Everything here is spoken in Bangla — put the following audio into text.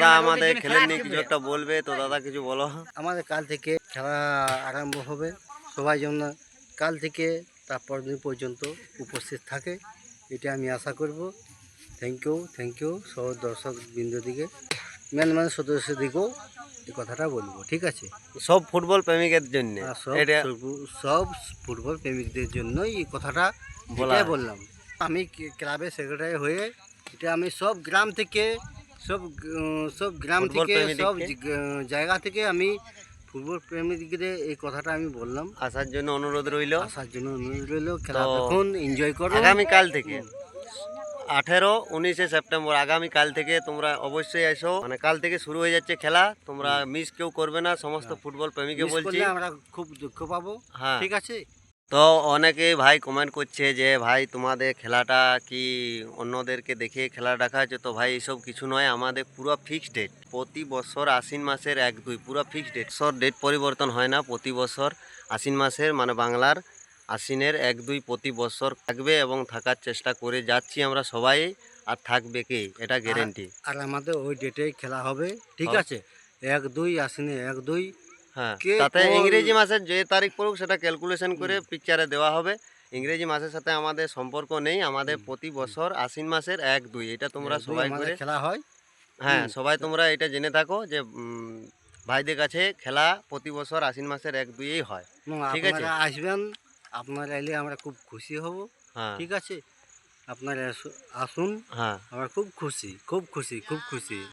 দাদা আমাদের খেলেন নিয়ে কিছু একটা বলবে তো দাদা কিছু বলো। আমাদের কাল থেকে খেলা আরম্ভ হবে। সবাই যেন কাল থেকে তারপর দিন পর্যন্ত উপস্থিত থাকে এটা আমি আশা করব। থ্যাংক ইউ থ্যাংক ইউ সব দর্শক বৃন্দ দিকে মেন মানে সদস্য দিকেও এই কথাটা বলব ঠিক আছে? সব ফুটবল প্রেমিকের জন্য। সব ফুটবল প্রেমিকদের জন্যই এই কথাটা বলা এটাই হয়। বললাম। আমি ক্লাবের সেক্রেটারি হয়ে এটা আমি সব গ্রাম থেকে সব সব গ্রাম থেকে সব জায়গা থেকে আমি ফুটবল প্রেমীদের এই কথাটা আমি বললাম। আসার জন্য অনুরোধ রইল। আসার জন্য অনুরোধ রইল। খেলা দেখুন এনজয় করো। আগামীকাল থেকে আঠেরো উনিশে সেপ্টেম্বর আগামীকাল থেকে তোমরা অবশ্যই এসো। মানে কাল থেকে শুরু হয়ে যাচ্ছে খেলা তোমরা মিস কেউ করবে না সমস্ত ফুটবল প্রেমীকে বলছি। আমরা খুব দুঃখ পাবো। হ্যাঁ। ঠিক আছে? তো অনেকেই ভাই কমেন্ট করছে যে ভাই তোমাদের খেলাটা কি অন্যদেরকে দেখে খেলা দেখা হচ্ছে তো ভাই এসব কিছু নয় আমাদের পুরো ফিক্সড ডেট প্রতি বছর আশ্বিন মাসের এক দুই পুরো ফিক্সড ডেট সর ডেট পরিবর্তন হয় না প্রতি বছর আশ্বিন মাসের মানে বাংলার আশ্বিনের এক দুই প্রতি বছর থাকবে এবং থাকার চেষ্টা করে যাচ্ছি আমরা সবাই আর থাকবে কি? এটা গ্যারেন্টি আর আমাদের ওই ডেটেই খেলা হবে ঠিক আছে? এক দুই আসেনি এক দুই হ্যাঁ তাতে ইংরেজি মাসের যে তারিখ পড়ুক সেটা ক্যালকুলেশন করে পিকচারে দেওয়া হবে। ইংরেজি মাসের সাথে আমাদের সম্পর্ক নেই আমাদের প্রতি বছর আশ্বিন মাসের এক দুই এটা তোমরা সবাই করে খেলা হয়। হ্যাঁ সবাই তোমরা এটা জেনে থাকো যে ভাইদের কাছে খেলা প্রতি বছর আশ্বিন মাসের এক দুইয়েই হয়। ঠিক আছে। আসবেন আপনারা এলে আমরা খুব খুশি হব। হ্যাঁ। ঠিক আছে? আপনারা আসু- আসুন। হ্যাঁ। আমরা খুব খুশি খুব খুশি খুব খুশি।